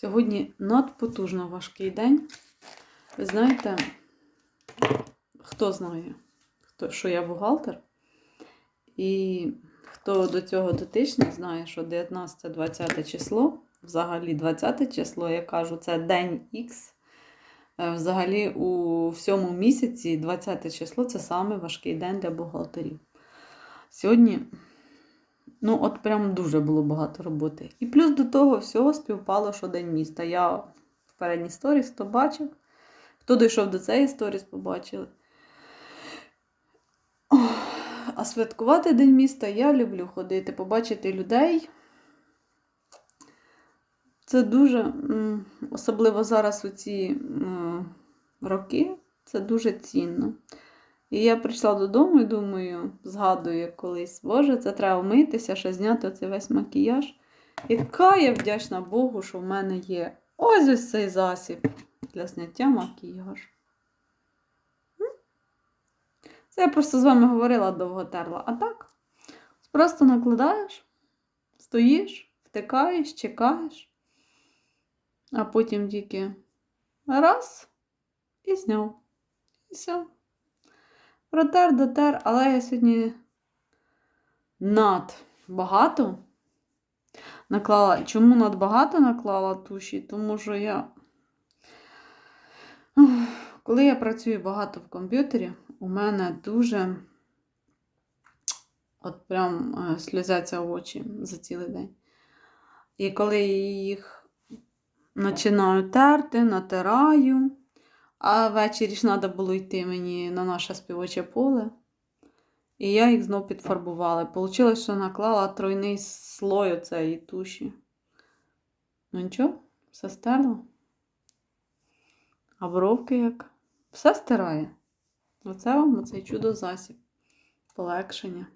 Сьогодні надпотужно важкий день. Ви знаєте, хто знає, хто, що я бухгалтер, і хто до цього дотичний, знає, що 19-20 число, взагалі 20 число, я кажу, це день Х. Е, Взагалі у всьому місяці 20 число це саме день для бухгалтерів. Сьогодні, ну, от прям дуже було багато роботи. І плюс до того всього співпало, що День міста. Я в передній сторіс, хто бачив, хто дійшов до цієї сторіс, побачили. А святкувати День міста я люблю ходити, побачити людей. Це дуже, особливо зараз у ці роки, це дуже цінно. І я прийшла додому і думаю, згадую колись, Боже, це треба вмитися, ще зняти оцей весь макіяж. Яка я вдячна Богу, що в мене є ось ось цей засіб для зняття макіяжу. Це я просто з вами говорила, довго терла. А так, просто накладаєш, стоїш, втикаєш, чекаєш, а потім тільки раз і зняв. І все. Протер, дотер, але я сьогодні над багато наклала. Чому над багато наклала туші? Тому що я. Коли я працюю багато в комп'ютері, у мене дуже от прям е, сльозяться очі за цілий день. І коли я їх починаю терти, натираю. А ввечері ж треба було йти мені на наше співоче поле. І я їх знов підфарбувала. Получилось, що наклала тройний слой оцеї туші. Ну нічого, все стерло. А бровки як? Все стирає. Оце вам оцей чудо засіб. Полегшення.